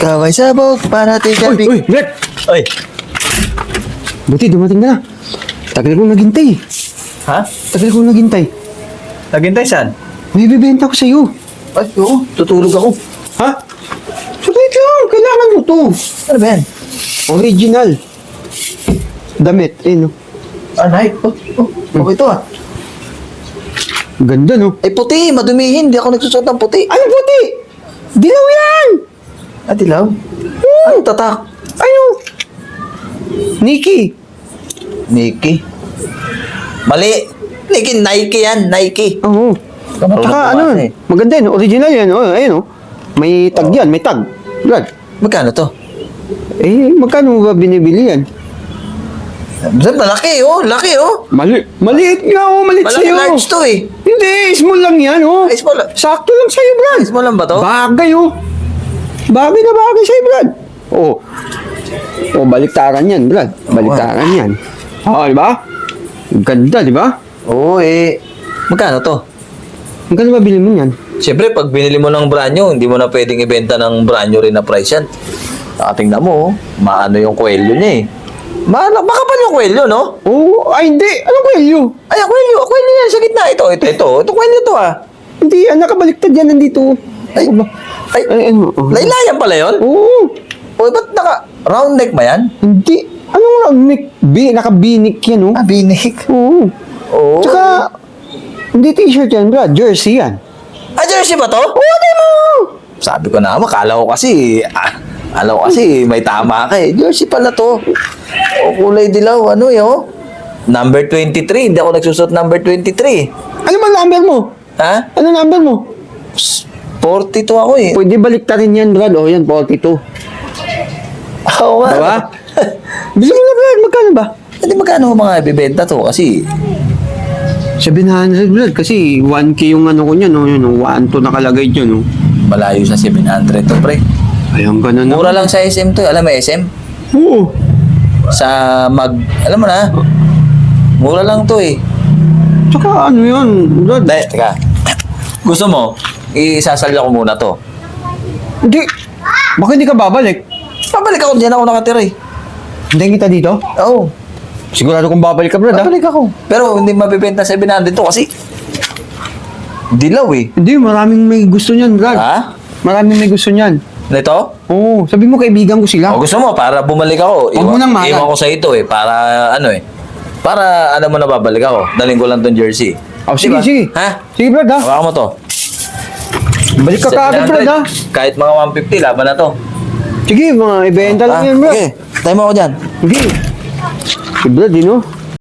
Kaway sabog, parating Uy, gabi. uy, Brad! Uy. Buti, dumating ka na. Tagal kong naghintay. Ha? Tagal kong naghintay. Naghintay saan? May bibenta ko sa'yo. Ay, oo. Tutulog ako. Ha? Saglit lang, kailangan mo to. Ano ba yan? Original. Damit, eh no. Ah, Nike. Oh, oh. Okay to ah. Ganda no. Ay, puti. Madumihin. Hindi ako nagsusot ng puti. Ano puti? Dilaw yan! Ah, dilaw? Ano tatak? Ano? Nikki. Nike. Mali. Nike, Nike yan. Nike. Oo. Marunong Tsaka ano, eh. maganda yan. Original yan. Oh, ayun oh. May tag yan, may tag. Brad, Magkano to? eh, magkano mo ba binibili yan? Sir, malaki oh. Laki oh. Mali maliit nga oh, maliit Malaki sa'yo. large to eh. Hindi, small lang yan oh. Ay, small. Sakto lang sa'yo, Brad. Small lang ba to? Bagay oh. Bagay na bagay sa'yo, Brad. Oh. Oh, baliktaran yan, Brad. Baliktaran yan. Oo, di ba? Ganda, di ba? Oo eh. Magkano to? Ang ganda ba bilhin mo yan? Siyempre, pag binili mo ng brand new, hindi mo na pwedeng ibenta ng brand new rin na price yan. Nakatingnan mo, oh. maano yung kwelyo niya eh. Ma makapal yung kwelyo, no? Oh, ay hindi. Anong kwelyo? Ay, ang kwelyo, ang kwelyo yan sa gitna. Ito, ito, ito. Ito kwelyo to ah. Hindi, ah, nakabaliktad yan nandito. Ay, Ano ba? ay, Ay, ano? Oh. laylayan pala yun? Oo. O, ba't naka round neck ba yan? Hindi. Anong round neck? B, nakabinik yan, oh. Ah, binik. Oo. Oo. Tsaka, hindi t-shirt yan, Brad. Jersey yan. Ah, jersey ba to? Oo, di mo! Sabi ko na, makala ko kasi, ah, alam ko kasi may tama ka eh. Jersey pala to. O, kulay dilaw, ano yun? Number 23, hindi ako nagsusot number 23. Ano ba number mo? Ha? Ano number mo? 42 ako eh. Pwede baliktarin yan, Brad. O, yan, 42. Oo nga. Diba? Bisa mo na, Brad. Magkano ba? Hindi magkano mga ibibenta to kasi 700, Brad. Kasi 1K yung ano ko niyan, no? Yun, no? 1 to nakalagay dyan, no? malayo sa 700 to pre. Ayun, ganun na. Mura lang sa SM to. Alam mo SM? Oo. Sa mag... Alam mo na? Mura lang to eh. Tsaka ano yun, Brad? Dahil, teka. Gusto mo, isasalya ko muna to. Hindi. Bakit hindi ka babalik? Pabalik ako, diyan ako nakatira eh. Hintayin kita dito? Oo. Sigurado kung babalik ka, Brad, ha? Pabalik ako. Pero hindi mabibenta sa 700 to kasi dilaw eh. Hindi, maraming may gusto niyan, Brad. Ha? Maraming may gusto niyan. Nito? Oo, sabi mo kaibigan ko sila. O gusto mo, para bumalik ako. Huwag mo nang mahalan. iwan ko sa ito eh. Para ano eh. Para ano mo na babalik ako. Daling ko lang tong jersey. Oh, sige, Diba? sige. Ha? Sige, Brad, ha? Hawakan mo to. Balik ka kaagad, Brad, ha? Kahit mga 150, laban na to. Sige, mga ibenta lang Ah, yan, Brad. Okay, tayo mo ako dyan. Sige. Si Brad, yun, oh.